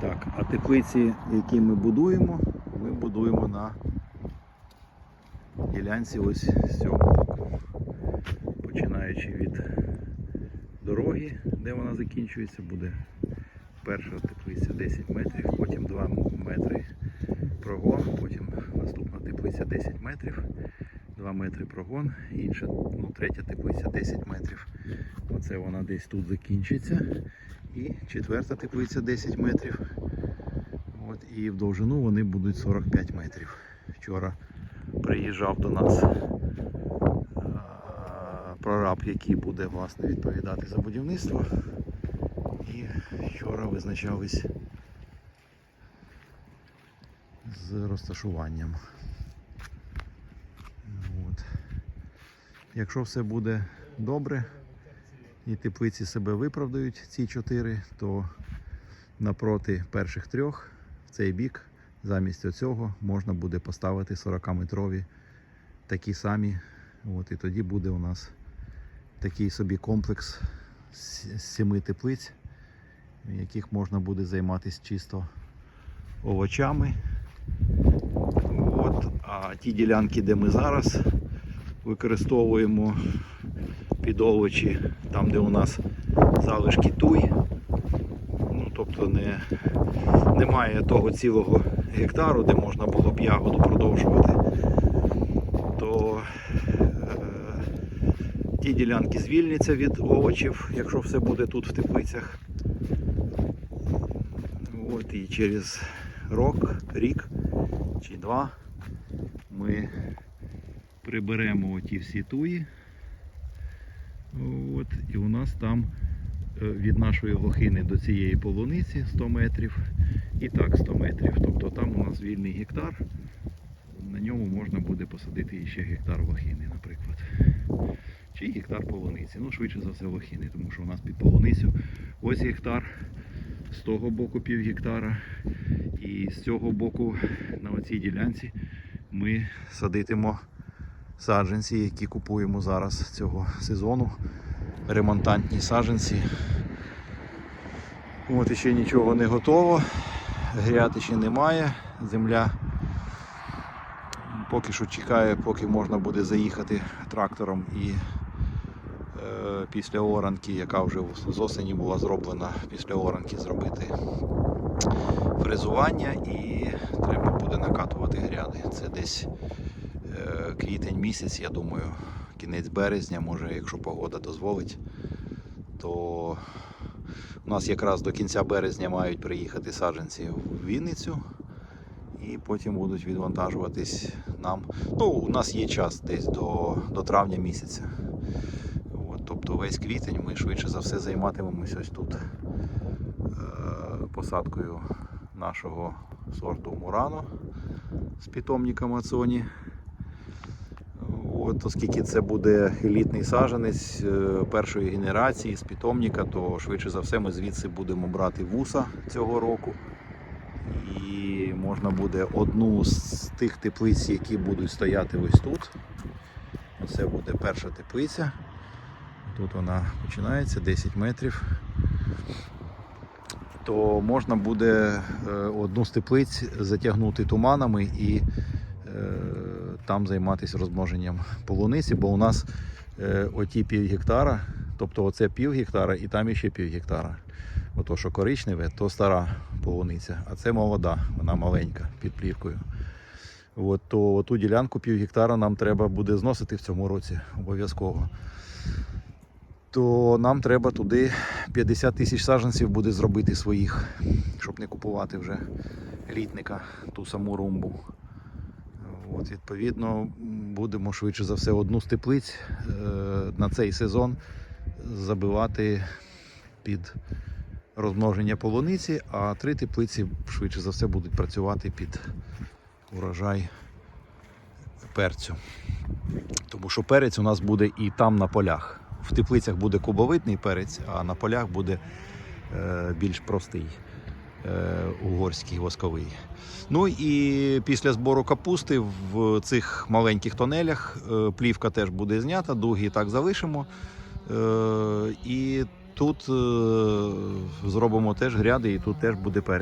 Так, а теплиці, які ми будуємо, ми будуємо на ділянці ось цього боку. Починаючи від дороги, де вона закінчується, буде перша теплиця 10 метрів, потім 2 метри прогон, потім наступна теплиця 10 метрів, 2 метри прогон, інша, ну, третя теплиця 10 метрів. Оце вона десь тут закінчиться. Четверта теплиця 10 метрів. От, і в довжину вони будуть 45 метрів. Вчора приїжджав до нас прораб, який буде власне відповідати за будівництво. І вчора визначались з розташуванням. От. Якщо все буде добре і теплиці себе виправдають, ці чотири, то напроти перших трьох в цей бік замість оцього можна буде поставити 40-метрові такі самі. От, і тоді буде у нас такий собі комплекс з сіми теплиць, яких можна буде займатися чисто овочами. От, а ті ділянки, де ми зараз використовуємо під овочі, там де у нас залишки туй, ну, тобто не, немає того цілого гектару, де можна було б ягоду продовжувати, то е, ті ділянки звільняться від овочів, якщо все буде тут в теплицях. От, і через рок, рік чи два ми приберемо оті всі туї. От, і у нас там е, від нашої лохини до цієї полуниці 100 метрів і так 100 метрів. Тобто там у нас вільний гектар. На ньому можна буде посадити ще гектар лохини, наприклад. Чи гектар полуниці. Ну, швидше за все лохини, тому що у нас під полуницю ось гектар, з того боку пів гектара. І з цього боку на оцій ділянці ми садитимо саджанці, які купуємо зараз цього сезону. Ремонтантні саджанці. От іще нічого не готово. Гряти ще немає. Земля поки що чекає, поки можна буде заїхати трактором і е, після оранки, яка вже з осені була зроблена, після оранки зробити фрезування і треба буде накатувати гряди. Це десь квітень місяць, я думаю, кінець березня, може, якщо погода дозволить, то у нас якраз до кінця березня мають приїхати саджанці в Вінницю і потім будуть відвантажуватись нам. Ну, у нас є час десь до, до травня місяця. От, тобто весь квітень ми швидше за все займатимемося ось тут е, посадкою нашого сорту Мурано з питомника Мацоні. От, оскільки це буде елітний саджанець е, першої генерації з питомника, то швидше за все ми звідси будемо брати вуса цього року. І можна буде одну з тих теплиць, які будуть стояти ось тут. Це буде перша теплиця. Тут вона починається 10 метрів. То можна буде е, одну з теплиць затягнути туманами і е, там займатися розмноженням полуниці, бо у нас е, оті пів гектара, тобто оце пів гектара і там іще пів гектара. Ото, що коричневе, то стара полуниця, а це молода, вона маленька під плівкою. От, то ту ділянку пів гектара нам треба буде зносити в цьому році обов'язково. То нам треба туди 50 тисяч саджанців буде зробити своїх, щоб не купувати вже літника, ту саму румбу. От, відповідно, будемо швидше за все одну з теплиць е, на цей сезон забивати під розмноження полуниці, а три теплиці швидше за все будуть працювати під урожай перцю. Тому що перець у нас буде і там на полях. В теплицях буде кубовидний перець, а на полях буде е, більш простий угорський восковий. Ну і після збору капусти в цих маленьких тонелях е, плівка теж буде знята, дуги так залишимо. Е, і тут е, зробимо теж гряди, і тут теж буде перець.